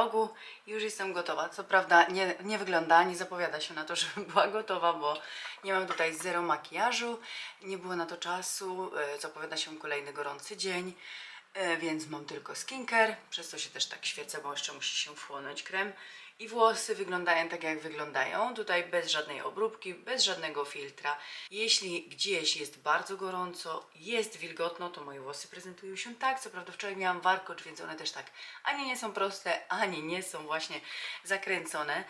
vlogu. Już jestem gotowa. Co prawda nie, nie wygląda, nie zapowiada się na to, żebym była gotowa, bo nie mam tutaj zero makijażu, nie było na to czasu. e, Zapowiada się kolejny gorący dzień, e, więc mam tylko skincare, przez to się też tak świecę, bo jeszcze musi się wchłonąć krem. I włosy wyglądają tak, jak wyglądają. Tutaj bez żadnej obróbki, bez żadnego filtra. Jeśli gdzieś jest bardzo gorąco, jest wilgotno, to moje włosy prezentują się tak. Co prawda wczoraj miałam warkocz, więc one też tak ani nie są proste, ani nie są właśnie zakręcone.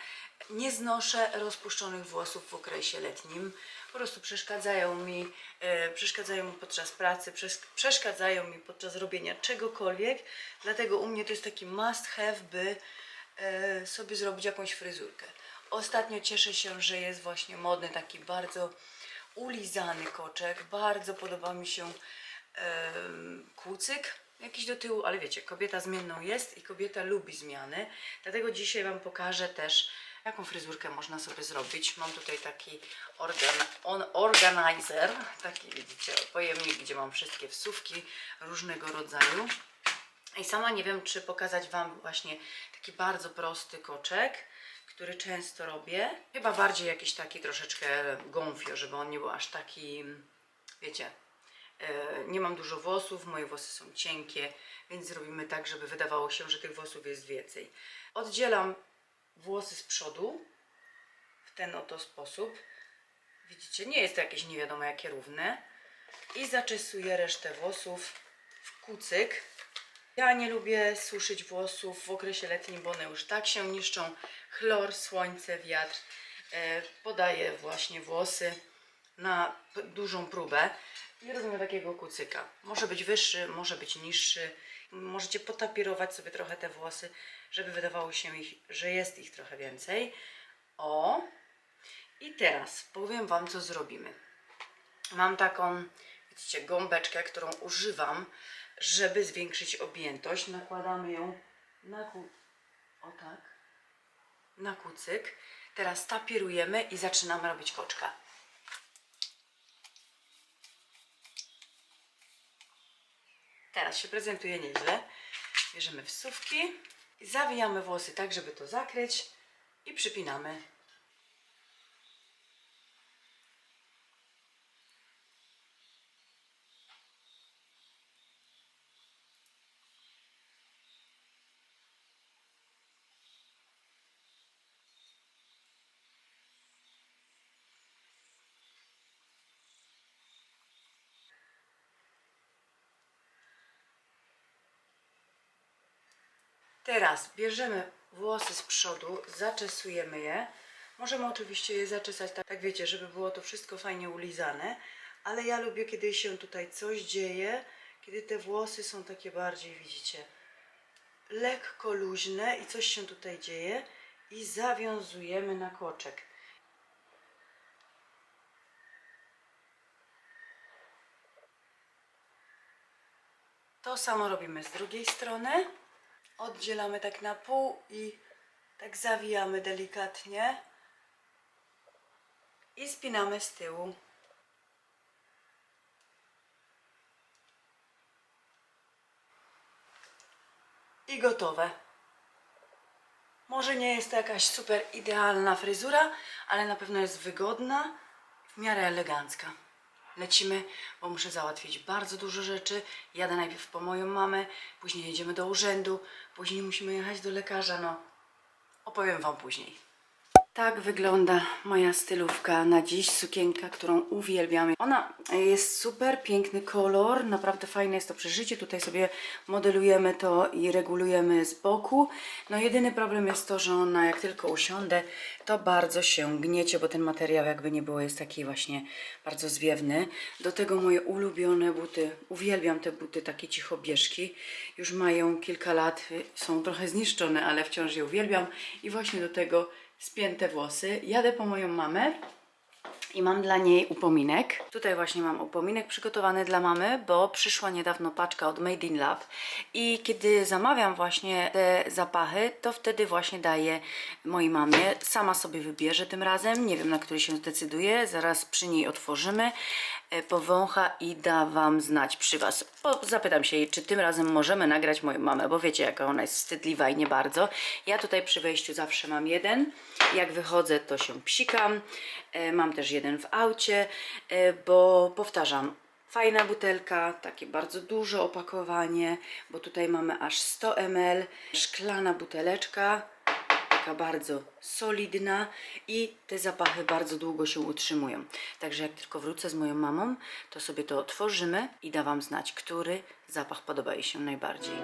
Nie znoszę rozpuszczonych włosów w okresie letnim. Po prostu przeszkadzają mi, e, przeszkadzają mi podczas pracy, przesz- przeszkadzają mi podczas robienia czegokolwiek. Dlatego u mnie to jest taki must have, by sobie zrobić jakąś fryzurkę. Ostatnio cieszę się, że jest właśnie modny taki bardzo ulizany koczek. Bardzo podoba mi się em, kucyk jakiś do tyłu, ale wiecie, kobieta zmienną jest i kobieta lubi zmiany. Dlatego dzisiaj Wam pokażę też, jaką fryzurkę można sobie zrobić. Mam tutaj taki organ, on, organizer, taki widzicie, pojemnik, gdzie mam wszystkie wsówki różnego rodzaju. I sama nie wiem, czy pokazać Wam właśnie taki bardzo prosty koczek, który często robię. Chyba bardziej jakiś taki troszeczkę gonfio, żeby on nie był aż taki, wiecie, e, nie mam dużo włosów, moje włosy są cienkie, więc zrobimy tak, żeby wydawało się, że tych włosów jest więcej. Oddzielam włosy z przodu w ten oto sposób. Widzicie, nie jest to jakieś nie wiadomo jakie równe. I zaczesuję resztę włosów w kucyk. Ja nie lubię suszyć włosów w okresie letnim, bo one już tak się niszczą. Chlor, słońce, wiatr e, podaje właśnie włosy na dużą próbę i robimy takiego kucyka. Może być wyższy, może być niższy. Możecie potapirować sobie trochę te włosy, żeby wydawało się, ich, że jest ich trochę więcej. O! I teraz powiem Wam, co zrobimy. Mam taką, widzicie, gąbeczkę, którą używam, żeby zwiększyć objętość. Nakładamy ją na ku... o tak, na kucyk. Teraz tapirujemy i zaczynamy robić koczka. Teraz się prezentuje nieźle. Bierzemy wsówki, zawijamy włosy tak, żeby to zakryć i przypinamy Teraz bierzemy włosy z przodu, zaczesujemy je. Możemy oczywiście je zaczesać tak, tak wiecie, żeby było to wszystko fajnie ulizane, ale ja lubię, kiedy się tutaj coś dzieje, kiedy te włosy są takie bardziej, widzicie, lekko luźne i coś się tutaj dzieje i zawiązujemy na koczek. To samo robimy z drugiej strony. Oddzielamy tak na pół i tak zawijamy delikatnie. I spinamy z tyłu. I gotowe. Może nie jest to jakaś super idealna fryzura, ale na pewno jest wygodna, w miarę elegancka. Lecimy, bo muszę załatwić bardzo dużo rzeczy. Jadę najpierw po moją mamę, później jedziemy do urzędu, później musimy jechać do lekarza. No, opowiem Wam później. Tak wygląda moja stylówka na dziś, sukienka, którą uwielbiam. Ona jest super, piękny kolor, naprawdę fajne jest to przeżycie. Tutaj sobie modelujemy to i regulujemy z boku. No jedyny problem jest to, że ona jak tylko usiądę, to bardzo się gniecie, bo ten materiał jakby nie było jest taki właśnie bardzo zwiewny. Do tego moje ulubione buty, uwielbiam te buty, takie cichobieżki. Już mają kilka lat, są trochę zniszczone, ale wciąż je uwielbiam. I właśnie do tego spięte włosy. Jadę po moją mamę I mam dla niej upominek. Tutaj właśnie mam upominek przygotowany dla mamy, bo przyszła niedawno paczka od Made in Love. I kiedy zamawiam właśnie te zapachy, to wtedy właśnie daję mojej mamie. Sama sobie wybierze tym razem. Nie wiem, na który się zdecyduje. Zaraz przy niej otworzymy. e, Powącha i da Wam znać przy Was. Bo zapytam się jej, czy tym razem możemy nagrać moją mamę, bo wiecie, jaka ona jest wstydliwa i nie bardzo. Ja tutaj przy wejściu zawsze mam jeden. Jak wychodzę, to się psikam. E, Mam też jeden w aucie, e, bo powtarzam, fajna butelka, takie bardzo duże opakowanie, bo tutaj mamy aż 100 ml, szklana buteleczka, taka bardzo solidna i te zapachy bardzo długo się utrzymują. Także jak tylko wrócę z moją mamą, to sobie to otworzymy i da Wam znać, który zapach podoba jej się najbardziej.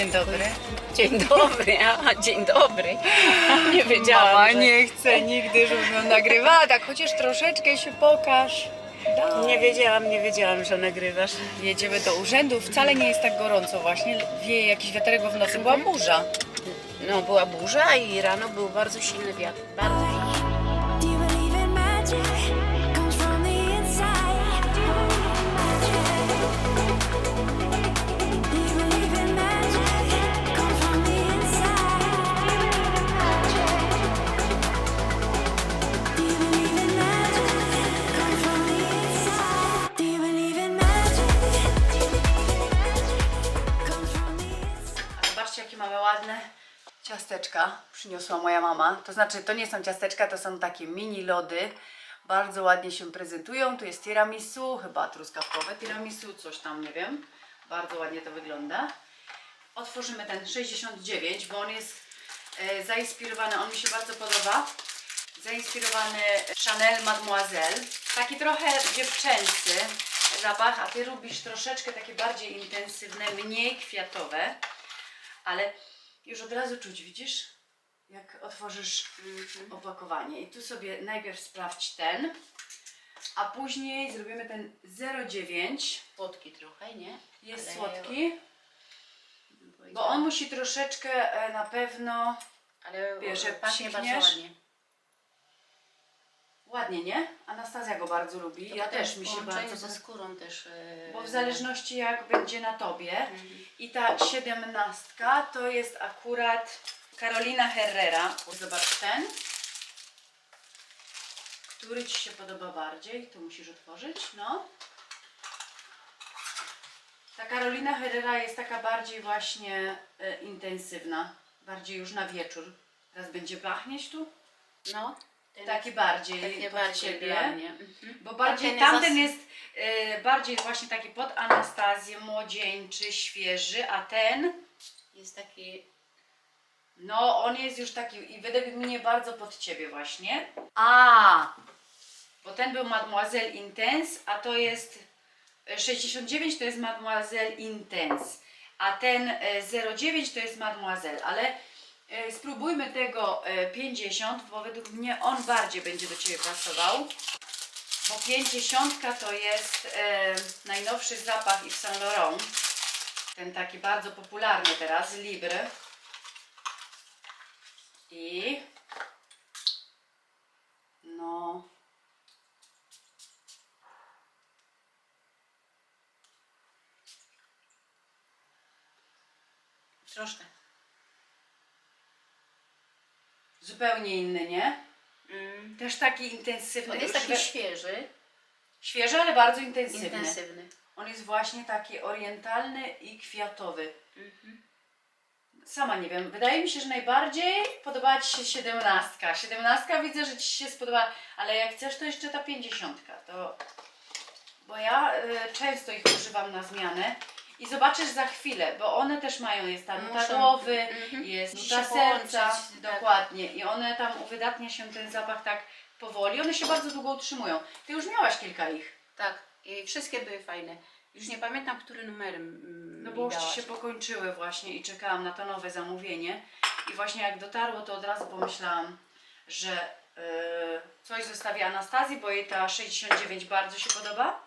Dzień dobry. Dzień dobry, a dzień dobry. Nie wiedziałam, Mama że... nie chce nigdy, żebym ją nagrywała, tak chociaż troszeczkę się pokaż. Daj. Nie wiedziałam, nie wiedziałam, że nagrywasz. Jedziemy do urzędu, wcale nie jest tak gorąco właśnie, wieje jakiś wiaterek, bo w nocy była burza. No, była burza i rano był bardzo silny wiatr. Bardzo ciasteczka przyniosła moja mama. To znaczy, to nie są ciasteczka, to są takie mini lody. Bardzo ładnie się prezentują. Tu jest tiramisu, chyba truskawkowe tiramisu, coś tam, nie wiem. Bardzo ładnie to wygląda. Otworzymy ten 69, bo on jest e, zainspirowany, on mi się bardzo podoba. Zainspirowany Chanel Mademoiselle. Taki trochę dziewczęcy zapach, a ty lubisz troszeczkę takie bardziej intensywne, mniej kwiatowe. Ale już od razu czuć, widzisz? Jak otworzysz opakowanie. I tu sobie najpierw sprawdź ten, a później zrobimy ten 09. Słodki trochę, nie? Jest Ale słodki, bo on musi troszeczkę e, na pewno Ale wiesz, jak pachnie bardzo psikniesz, ładnie. Ładnie, nie? Anastazja go bardzo lubi. To Ja też mi się bardzo ze skórą też. e, Bo w zależności jak będzie na tobie. I ta siedemnastka to jest akurat Karolina Herrera. Zobacz ten. Który Ci się podoba bardziej? To musisz otworzyć. No. Ta Karolina Herrera jest taka bardziej właśnie e, intensywna. Bardziej już na wieczór. Teraz będzie pachnieć tu? No. Taki bardziej Takie pod bardziej ciebie. dla mnie. Mhm. Bo bardziej Tamten tamten jest jest e, bardziej właśnie taki pod Anastazję, młodzieńczy, świeży, a ten, Jest taki. no on jest już taki i według mnie bardzo pod ciebie właśnie. A, bo ten był Mademoiselle Intense, a to jest e, 69 to jest Mademoiselle Intense, a ten e, 09 to jest Mademoiselle, ale e, spróbujmy tego e, 50, bo według mnie on bardziej będzie do Ciebie pasował. Bo 50 to jest e, najnowszy zapach Yves Saint Laurent. Ten taki bardzo popularny teraz, Libre. I no Troszkę. Zupełnie inny, nie? Mm. Też taki intensywny. On jest już taki we- świeży, świeży, ale bardzo intensywny. intensywny. On jest właśnie taki orientalny i kwiatowy. Mhm. sama nie wiem. Wydaje mi się, że najbardziej podobała Ci się siedemnastka. Siedemnastka widzę, że Ci się spodoba, ale jak chcesz, to jeszcze ta pięćdziesiątka. To... Bo ja y, często ich używam na zmianę. I zobaczysz za chwilę, bo one też mają, jest ta nuta Muszą- głowy, mhm. jest Musi nuta się serca, połączyć, tak. dokładnie. I one tam uwydatnia się ten zapach tak powoli. One się bardzo długo utrzymują. Ty już miałaś kilka ich. Tak, i wszystkie były fajne. Już nie pamiętam, który numer mm, No mi bo już ci dałaś. się pokończyły właśnie i czekałam na to nowe zamówienie. I właśnie jak dotarło, to od razu pomyślałam, że yy, coś zostawię Anastazji, bo jej ta 69 bardzo się podoba.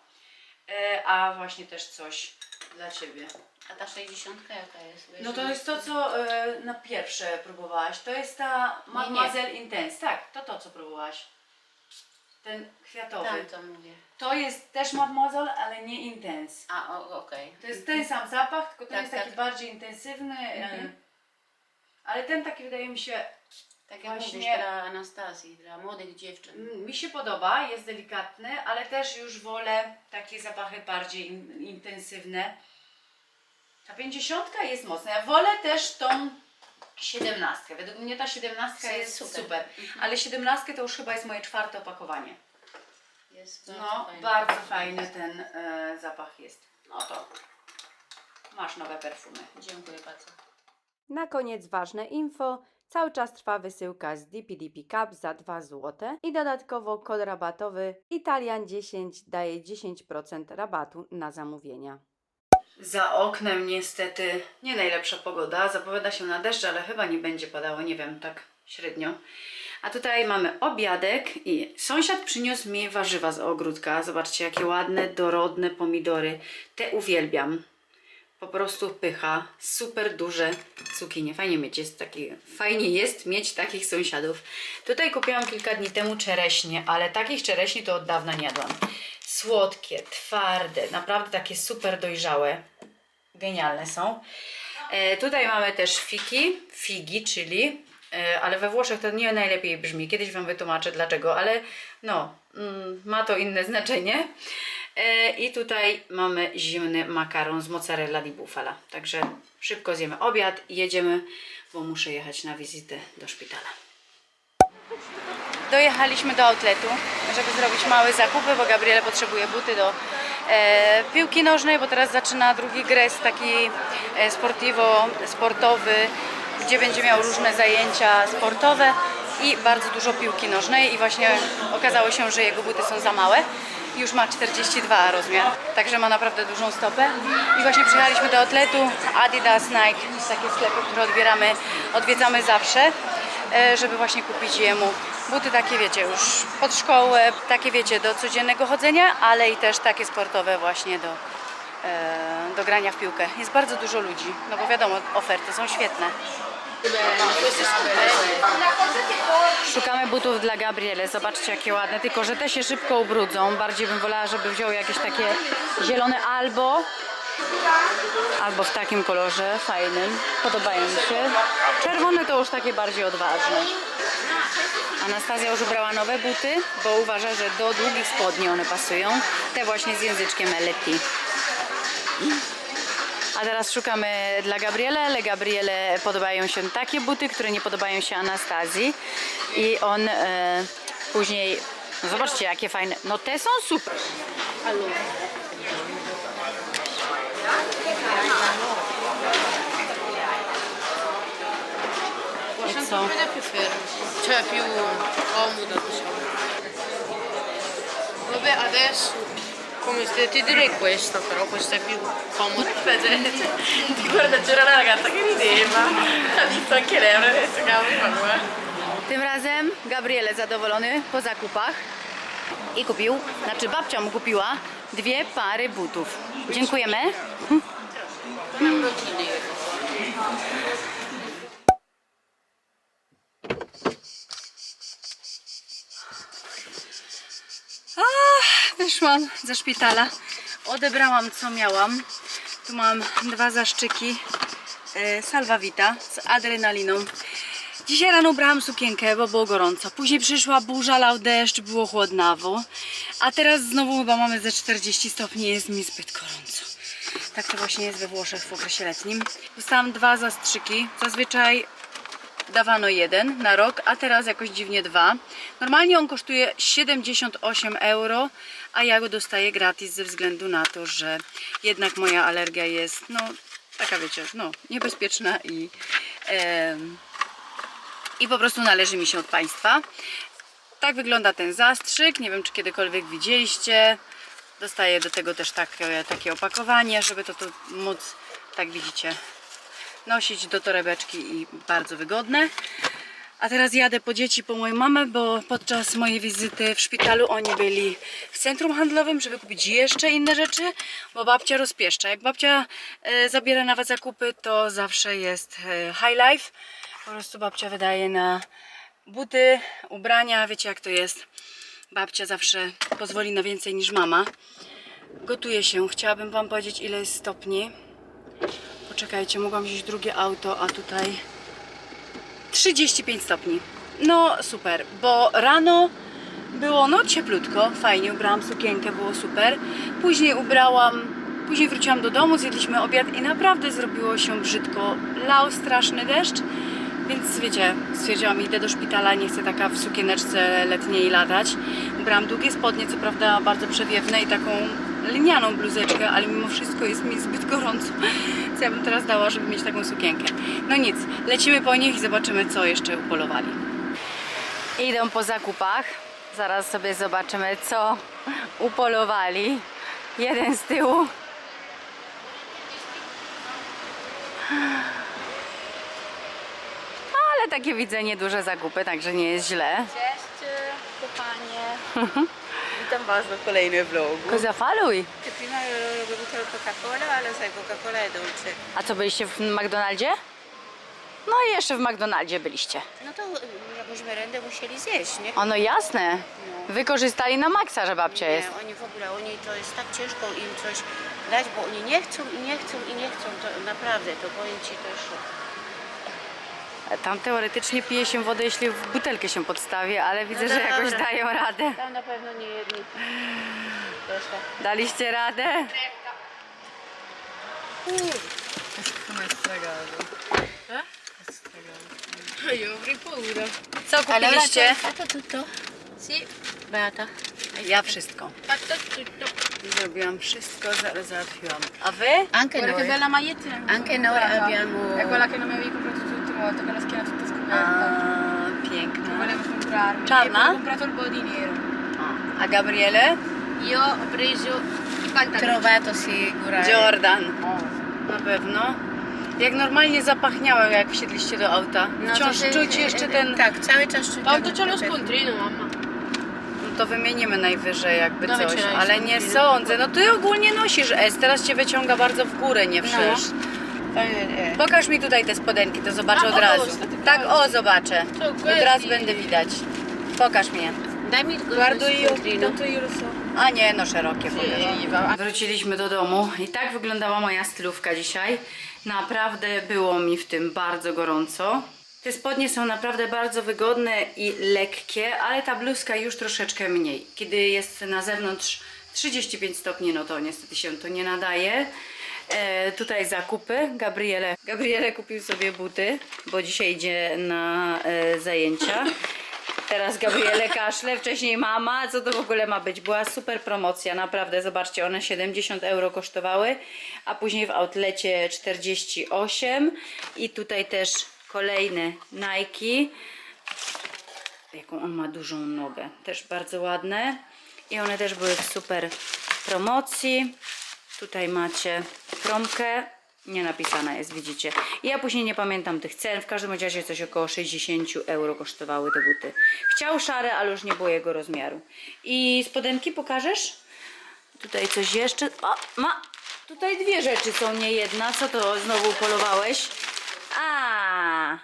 Yy, a właśnie też coś dla Ciebie. A ta 60 jaka jest? No to jest to, co yy, na pierwsze próbowałaś. To jest ta Mademoiselle Intense. Tak, to to, co próbowałaś. Ten kwiatowy. Tam to mówię. To jest też Mademoiselle, ale nie Intense. A, o- okej. To jest ten sam zapach, tylko ten Tak, jest taki tak. bardziej intensywny. e, Mhm. Ale ten taki wydaje mi się, Tak jak Właśnie- mówisz, dla Anastazji, dla młodych dziewczyn. mi się podoba, jest delikatny, ale też już wolę takie zapachy bardziej in, intensywne. Ta pięćdziesiątka jest mocna. Ja wolę też tą siedemnastkę. Według mnie ta siedemnastka Jest jest super. super. Mhm. Ale siedemnastkę to już chyba jest moje czwarte opakowanie. Jest bardzo No, fajny. bardzo fajny ten e, zapach jest. No to masz nowe perfumy. Dziękuję bardzo. Na koniec ważne info. Cały czas trwa wysyłka z DPDP Cup za 2 zł i dodatkowo kod rabatowy Italian10 daje 10% rabatu na zamówienia. Za oknem niestety nie najlepsza pogoda. Zapowiada się na deszcz, ale chyba nie będzie padało, nie wiem, tak średnio. A tutaj mamy obiadek i sąsiad przyniósł mi warzywa z ogródka. Zobaczcie, jakie ładne, dorodne pomidory. Te uwielbiam. Po prostu pycha. Super duże cukinie. Fajnie mieć jest taki, fajnie jest mieć takich sąsiadów. Tutaj kupiłam kilka dni temu czereśnie, ale takich czereśni to od dawna nie jadłam. Słodkie, twarde, naprawdę takie super dojrzałe. Genialne są. E, tutaj mamy też fiki, figi, czyli, e, ale we Włoszech to nie najlepiej brzmi. Kiedyś Wam wytłumaczę dlaczego, ale no, mm, ma to inne znaczenie. E, I tutaj mamy zimny makaron z mozzarella di bufala. Także szybko zjemy obiad i jedziemy, bo muszę jechać na wizytę do szpitala. Dojechaliśmy do outletu, żeby zrobić małe zakupy, bo Gabriele potrzebuje buty do e, piłki nożnej, bo teraz zaczyna drugi gres taki e, sportivo, sportowy, gdzie będzie miał różne zajęcia sportowe i bardzo dużo piłki nożnej i właśnie okazało się, że jego buty są za małe. Już ma 42 rozmiar, także ma naprawdę dużą stopę. I właśnie przyjechaliśmy do outletu Adidas, Nike, takie sklepy, które odbieramy, odwiedzamy zawsze e, żeby właśnie kupić jemu buty takie, wiecie, już pod szkołę, takie, wiecie, do codziennego chodzenia, ale i też takie sportowe właśnie do, e, do grania w piłkę. Jest bardzo dużo ludzi, no bo wiadomo, oferty są świetne. Szukamy butów dla Gabriele, zobaczcie jakie ładne, tylko że te się szybko ubrudzą. Bardziej bym wolała, żeby wziął jakieś takie zielone albo albo w takim kolorze fajnym. Podobają mi się. Czerwone to już takie bardziej odważne. Anastazja już ubrała nowe buty, bo uważa, że do długich spodni one pasują. Te właśnie z języczkiem Eletti. A teraz szukamy dla Gabriele, ale Gabriele podobają się takie buty, które nie podobają się Anastazji. I on e, później, no zobaczcie jakie fajne, no te są super. E co? Diciamo. Come se ti direi questa però questa è più comoda. Ti guarda, c'era una ragazza che rideva, ha visto anche lei, ha detto cavolo, Tym razem Gabriele zadowolony po zakupach i kupił, znaczy babcia mu kupiła dwie pary butów. Dziękujemy. Mam rodziny. Wyszłam ze szpitala, odebrałam co miałam. Tu mam dwa zaszczyki e, Salvavita z adrenaliną. Dzisiaj rano ubrałam sukienkę, bo było gorąco. Później przyszła burza, lał deszcz, było chłodnawo. A teraz znowu chyba mamy ze 40 stopni, jest mi zbyt gorąco. Tak to właśnie jest we Włoszech w okresie letnim. Dostałam dwa zastrzyki. Zazwyczaj dawano jeden na rok, a teraz jakoś dziwnie dwa. Normalnie on kosztuje 78 euro, a ja go dostaję gratis ze względu na to, że jednak moja alergia jest, no, taka wiecie, no, niebezpieczna i, em, i po prostu należy mi się od Państwa. Tak wygląda ten zastrzyk. Nie wiem, czy kiedykolwiek widzieliście. Dostaję do tego też takie, takie opakowanie, żeby to tu móc, tak widzicie, nosić do torebeczki i bardzo wygodne. A teraz jadę po dzieci, po moją mamę, bo podczas mojej wizyty w szpitalu oni byli w centrum handlowym, żeby kupić jeszcze inne rzeczy, bo babcia rozpieszcza. Jak babcia e, zabiera nawet zakupy, to zawsze jest e, high life. Po prostu babcia wydaje na buty, ubrania, wiecie jak to jest. Babcia zawsze pozwoli na więcej niż mama. Gotuje się. Chciałabym Wam powiedzieć, ile jest stopni. Poczekajcie, mogłam wziąć drugie auto, a tutaj 35 stopni. No super, bo rano było no cieplutko, fajnie, ubrałam sukienkę, było super. Później ubrałam, później wróciłam do domu, zjedliśmy obiad i naprawdę zrobiło się brzydko. Lał straszny deszcz, więc wiecie, stwierdziłam, idę do szpitala, nie chcę taka w sukieneczce letniej latać. Ubrałam długie spodnie, co prawda bardzo przewiewne i taką linianą bluzeczkę, ale mimo wszystko jest mi zbyt gorąco, co ja bym teraz dała, żeby mieć taką sukienkę. No nic, lecimy po nich i zobaczymy, co jeszcze upolowali. Idą po zakupach. Zaraz sobie zobaczymy, co upolowali. Jeden z tyłu. Ale takie widzę nieduże zakupy, także nie jest źle. Cześć, kochanie. Witam Was w kolejnym vlogu. Zafaluj. Prima avevo bevuto la Coca-Cola, ale sai, Coca-Cola è dolce. A co, byliście w McDonaldzie? No i jeszcze w McDonaldzie byliście. No to y, jakąś merendę musieli zjeść, nie? Ono jasne. Wykorzystali na maksa, że babcia jest. Nie, oni w ogóle, oni to jest tak ciężko im coś dać, bo oni nie chcą i nie chcą i nie chcą, to naprawdę, to powiem Ci też. Tam teoretycznie pije się wodę, jeśli w butelkę się podstawi, ale widzę, że jakoś dobra. dają radę. Tam na pewno nie jedni. Daliście radę? Io avrei paura. Co kupiliście? Fatto tutto? Sì. Beata. Ja wszystko. Fatto tutto. Zrobiłam wszystko, za- załatwiłam. A Wy? Anche Guarda che noi. bella magliettina. Anche noi abbiamo... È quella che non mi avevi comprato volta, con la schiena tutta A, scoperta. piękna. Volevo comprarmi. Czarna? E poi Ho comprato il body nero. A Gabriele? Io ho preso i pantaloni. Trovato sicuramente. Jordan. Na pewno. Jak normalnie zapachniało, jak wsiedliście do auta. No Wciąż to się- czuć jeszcze ten... Tak, cały czas czuć Tanto ten c'è lo perfum. scontrino, mamma. No to wymienimy najwyżej jakby Dawaj, coś, ale nie chwilę. sądzę. No ty ogólnie nosisz S, teraz cię wyciąga bardzo w górę, nie Eh, Pokaż mi tutaj te spodenki, to zobaczę A, od o, razu. Tak, o, zobaczę. Co, Od razu będę widać. Pokaż mnie. Daj mi Guardo io. Tanto io lo so. A nie, no szerokie Sì, pokaż. Wróciliśmy do domu i tak wyglądała moja stylówka dzisiaj. Naprawdę było mi w tym bardzo gorąco. Te spodnie są naprawdę bardzo wygodne i lekkie, ale ta bluzka już troszeczkę mniej. Kiedy jest na zewnątrz 35 stopni, no to niestety się to nie nadaje. E, tutaj zakupy. Gabriele, Gabriele kupił sobie buty, bo dzisiaj idzie na e, zajęcia. Teraz Gabriele kaszle, wcześniej mama. Co to w ogóle ma być? Była super promocja, naprawdę. Zobaczcie, one 70 euro kosztowały, a później w outlecie 48. I tutaj też kolejne Nike. Jaką on ma dużą nogę. Też bardzo ładne. I one też były w super promocji. Tutaj macie promkę. Nie napisana jest, widzicie. Ja później nie pamiętam tych cen. W każdym razie coś około 60 euro kosztowały te buty. Chciał szare, ale już nie było jego rozmiaru. I spodenki pokażesz? Tutaj coś jeszcze. O, ma. Tutaj dwie rzeczy są, nie jedna. Co to znowu polowałeś? A,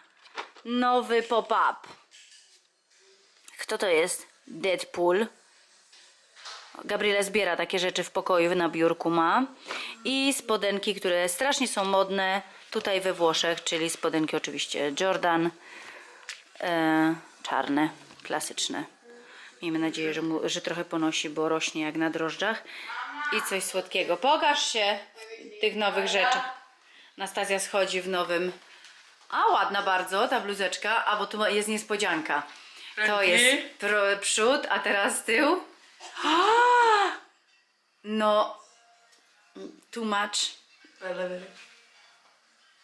nowy pop-up. Kto to jest? Deadpool. Gabriela zbiera takie rzeczy w pokoju, na biurku ma. I spodenki, które strasznie są modne tutaj we Włoszech, czyli spodenki oczywiście Jordan. E, czarne, klasyczne. Miejmy nadzieję, że, mu, że trochę ponosi, bo rośnie jak na drożdżach. I coś słodkiego. Pokaż się tych nowych rzeczach. Nastazja schodzi w nowym. A ładna bardzo ta bluzeczka, a bo tu jest niespodzianka. To jest pro, przód, a teraz tył. A! No, too much. Bella, vero?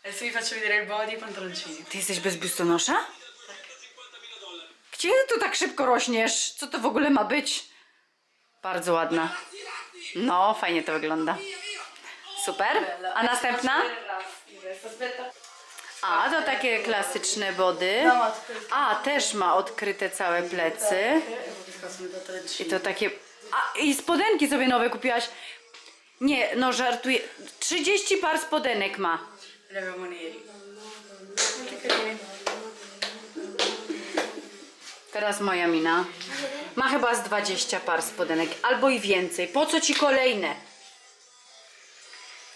Adesso vi faccio vedere il body e i pantaloncini. Ty jesteś bez biustonosza? Gdzie tu tak szybko rośniesz? Co to w ogóle ma być? Bardzo ładna. No, fajnie to wygląda. Super. A następna? A, to takie klasyczne body. A, też ma odkryte całe plecy. I to takie... A, i spodenki sobie nowe kupiłaś. Nie, no żartuję. 30 par spodenek ma. Neri. Carini. Teraz moja mina. Ma chyba z 20 par spodenek, albo i więcej. Po co ci kolejne?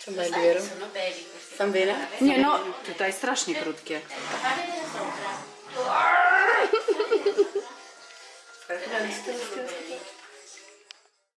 Sono belli, vero? Sono belli questi. Stanno bene? Nie no, tutaj strasznie krótkie. Guarda sopra.